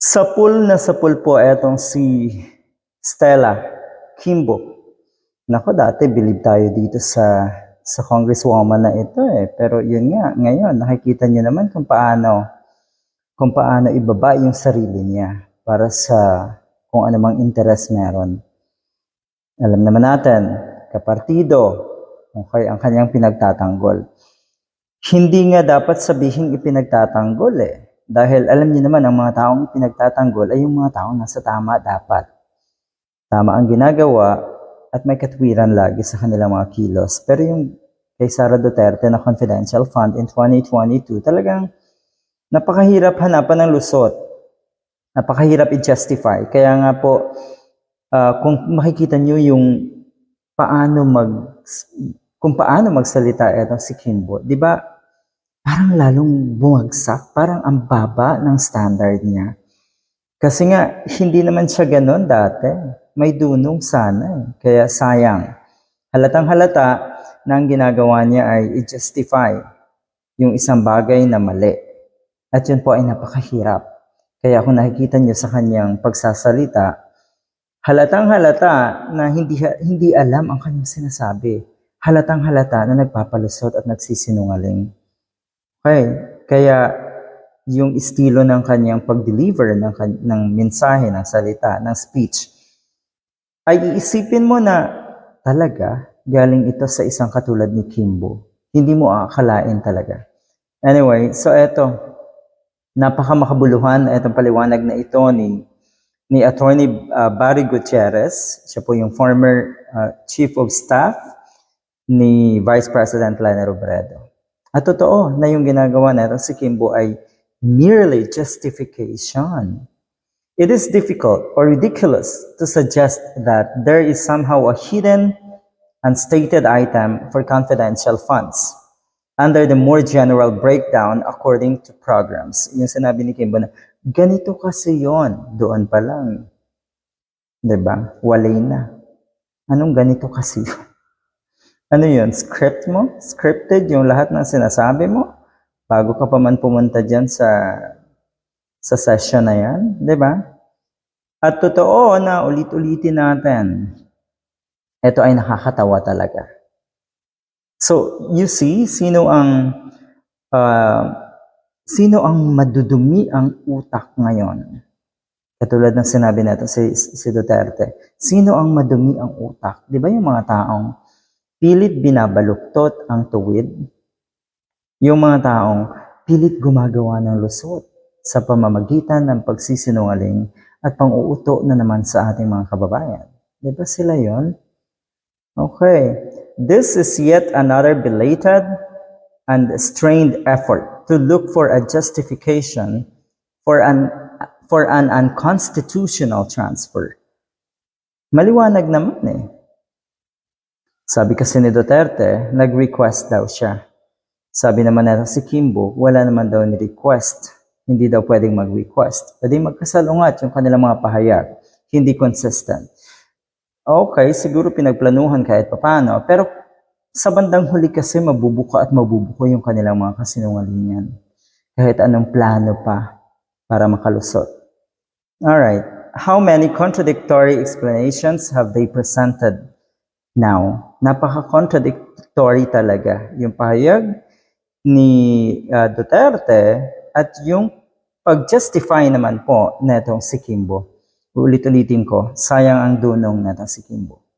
Sapul na sapul po etong si Stella Kimbo. Nako, dati bilib tayo dito sa sa congresswoman na ito eh. Pero yun nga, ngayon nakikita niyo naman kung paano kung paano ibaba yung sarili niya para sa kung anumang interes meron. Alam naman natin, kapartido, okay, ang kanyang pinagtatanggol. Hindi nga dapat sabihin ipinagtatanggol eh. Dahil alam niyo naman, ang mga taong ipinagtatanggol ay yung mga taong nasa tama dapat. Tama ang ginagawa at may katwiran lagi sa kanilang mga kilos. Pero yung kay Sara Duterte na confidential fund in 2022, talagang napakahirap hanapan ng lusot. Napakahirap i-justify. Kaya nga po, ah, kung makikita nyo yung paano mag kung paano magsalita etong si Kimbo, di ba? Parang lalong bumagsak, parang ang baba ng standard niya. Kasi nga, hindi naman siya ganon dati. May dunong sana eh. Kaya sayang. Halatang halata na ang ginagawa niya ay i-justify yung isang bagay na mali. At yun po ay napakahirap. Kaya kung nakikita niyo sa kanyang pagsasalita, halatang halata na hindi, hindi alam ang kanyang sinasabi. Halatang halata na nagpapalusot at nagsisinungaling. Okay, kaya yung estilo ng kanyang pag-deliver ng, ng mensahe, ng salita, ng speech, ay iisipin mo na talaga galing ito sa isang katulad ni Kimbo. Hindi mo aakalain talaga. Anyway, so eto, napakamakabuluhan na itong paliwanag na ito ni ni Attorney uh, Barry Gutierrez. Siya po yung former uh, Chief of Staff ni Vice President Lene Robredo. At totoo na yung ginagawa na si Kimbo ay merely justification. It is difficult or ridiculous to suggest that there is somehow a hidden, unstated item for confidential funds under the more general breakdown according to programs. Yung sinabi ni Kimbo na, ganito kasi yon doon pa lang. ba? Walay na. Anong ganito kasi yun? Ano yun? Script mo? Scripted yung lahat ng sinasabi mo? Bago ka pa man pumunta dyan sa sa session na yan, di ba? At totoo na ulit-ulitin natin, ito ay nakakatawa talaga. So, you see, sino ang ah, sino ang madudumi ang utak ngayon? Katulad ng sinabi natin si, si Duterte, sino ang madumi ang utak? Di ba yung mga taong pilit binabaluktot ang tuwid? Yung mga taong pilit gumagawa ng lusot sa pamamagitan ng pagsisinungaling at pang-uuto na naman sa ating mga kababayan. Di ba sila yon? Okay. This is yet another belated and strained effort to look for a justification for an for an unconstitutional transfer. Maliwanag naman eh. Sabi kasi ni Duterte, nag-request daw siya. Sabi naman natin si Kimbo, wala naman daw ni-request. Hindi daw pwedeng mag-request. Pwede magkasalungat yung kanilang mga pahayag. Hindi consistent. Okay, siguro pinagplanuhan kahit papano. Pero sa bandang huli kasi mabubuka at mabubuko yung kanilang mga kasinungalingan. Kahit anong plano pa para makalusot. Alright, how many contradictory explanations have they presented now? Napaka-contradictory talaga yung pahayag ni uh, Duterte at yung pag-justify naman po netong si Kimbo. Ulit-ulitin ko, sayang ang dunong netong si Kimbo.